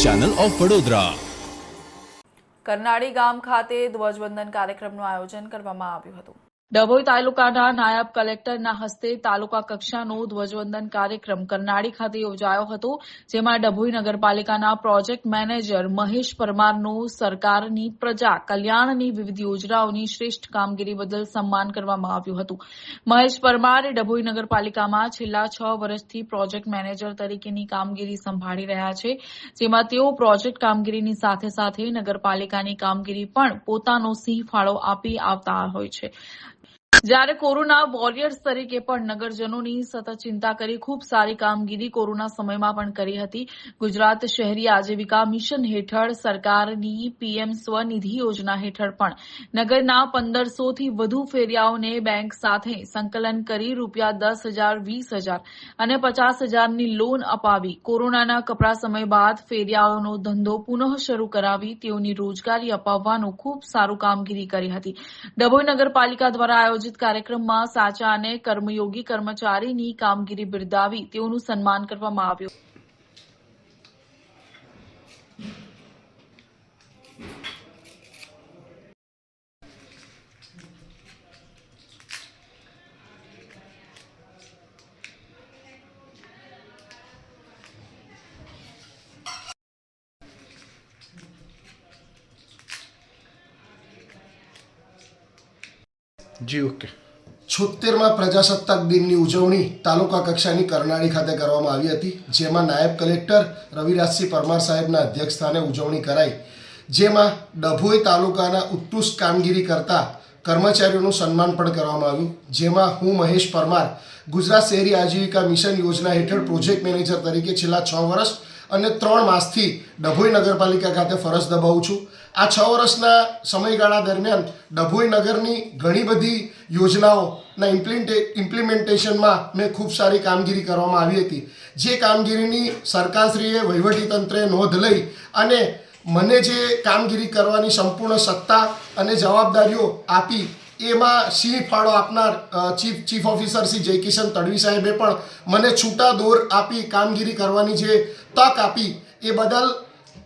Channel of Vadodara. Karnali ગામ ખાતે ધ્વજવંદન કાર્યક્રમનું આયોજન કરવામાં આવ્યું હતું. ડભોઈ તાલુકાના નાયબ કલેક્ટરના હસ્તે તાલુકા કક્ષાનો ધ્વજવંદન કાર્યક્રમ કરનાળી ખાતે યોજાયો હતો, જેમાં ડભોઈ નગરપાલિકાના પ્રોજેક્ટ મેનેજર મહેશ પરમારનું સરકારની પ્રજા કલ્યાણની વિવિધ યોજનાઓની શ્રેષ્ઠ કામગીરી બદલ સન્માન કરવામાં આવ્યું હતું. મહેશ પરમાર ડભોઈ નગરપાલિકામાં છેલ્લા છ વર્ષથી પ્રોજેક્ટ મેનેજર તરીકેની કામગીરી સંભાળી રહ્યા છે, જેમાં તેઓ પ્રોજેક્ટ કામગીરીની સાથે સાથે નગરપાલિકાની કામગીરી પણ પોતાનો સિંહ ફાળો આપી આવતા હોય છે. જ્યારે કોરોના વોરિયર્સ તરીકે પણ નગરજનોની સતત ચિંતા કરી ખૂબ સારી કામગીરી કોરોના સમયમાં પણ કરી હતી. ગુજરાત શહેરી આજીવિકા મિશન હેઠળ સરકારની પીએમ સ્વનિધિ યોજના હેઠળ પણ નગરના પંદરસોથી વધુ ફેરિયાઓને બેંક સાથે સંકલન કરી રૂપિયા દસ હજાર, વીસ હજાર અને પચાસ હજારની લોન અપાવી. કોરોનાના કપરા સમય બાદ ફેરિયાઓનો ધંધો પુનઃ શરૂ કરાવી તેઓની રોજગારી અપાવવાનું ખૂબ સારું કામગીરી કરી હતી. ડભોઈ નગરપાલિકા દ્વારા આયોજિત કાર્યક્રમમાં સાચા અને કર્મયોગી કર્મચારીની કામગીરી બિરદાવી તેઓનું સન્માન કરવામાં આવ્યું. જી, ઓકે. છોતેરમાં પ્રજાસત્તાક દિનની ઉજવણી તાલુકા કક્ષાની કરનાળી ખાતે કરવામાં આવી હતી, જેમાં નાયબ કલેક્ટર રવિરાજસિંહ પરમાર સાહેબના અધ્યક્ષસ્થાને ઉજવણી કરાઈ, જેમાં ડભોઈ તાલુકાના ઉત્કૃષ્ટ કામગીરી કરતા કર્મચારીઓનું સન્માન પણ કરવામાં આવ્યું, જેમાં હું મહેશ પરમાર, ગુજરાત શહેરી આજીવિકા મિશન યોજના હેઠળ પ્રોજેક્ટ મેનેજર તરીકે છેલ્લા છ વર્ષ અને ત્રણ માસથી ડભોઈ નગરપાલિકા ખાતે ફરજ દબાવું છું. આ છ વર્ષના સમયગાળા દરમિયાન ડભોઈ નગરની ઘણી બધી યોજનાઓના ઇમ્પ્લિન્ટે ઇમ્પ્લિમેન્ટેશનમાં મેં ખૂબ સારી કામગીરી કરવામાં આવી હતી. જે કામગીરીની સરકારશ્રીએ વહીવટીતંત્રે નોંધ લઈ અને મને જે કામગીરી કરવાની સંપૂર્ણ સત્તા અને જવાબદારીઓ આપી એમાં સિંહ ફાળો આપનાર chief chief officer Shri Jaykishan Tadvi સાહેબે પણ મને છૂટા દોર આપી કામગીરી કરવાની જે તક આપી એ બદલ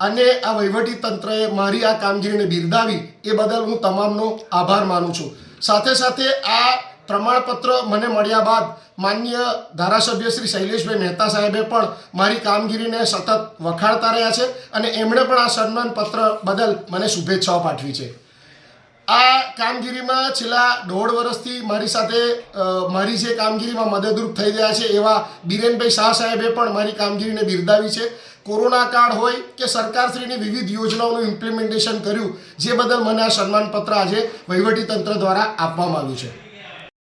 અને આ વહીવટી તંત્રએ મારી આ કામગીરીને બિરદાવી એ બદલ હું તમામનો આભાર માનું છું. સાથે સાથે આ પ્રમાણપત્ર મને મળ્યા બાદ માન્ય ધારાસભ્ય શ્રી શૈલેષભાઈ મહેતા સાહેબે પણ મારી કામગીરીને સતત વખાણતા રહ્યા છે અને એમણે પણ આ સન્માન પત્ર બદલ મને શુભેચ્છાઓ પાઠવી છે. આ કામગીરીમાં છેલ્લા દોઢ વર્ષથી મારી સાથે મારી જે કામગીરીમાં મદદરૂપ થઈ રહ્યા છે એવા બિરેનભાઈ શાહ સાહેબે પણ મારી કામગીરીને બિરદાવી છે. કોરોના કાળ હોય કે સરકારશ્રીની વિવિધ યોજનાઓનું ઇમ્પ્લિમેન્ટેશન કર્યું, જે બદલ મને આ સન્માનપત્ર આજે વહીવટીતંત્ર દ્વારા આપવામાં આવ્યું છે.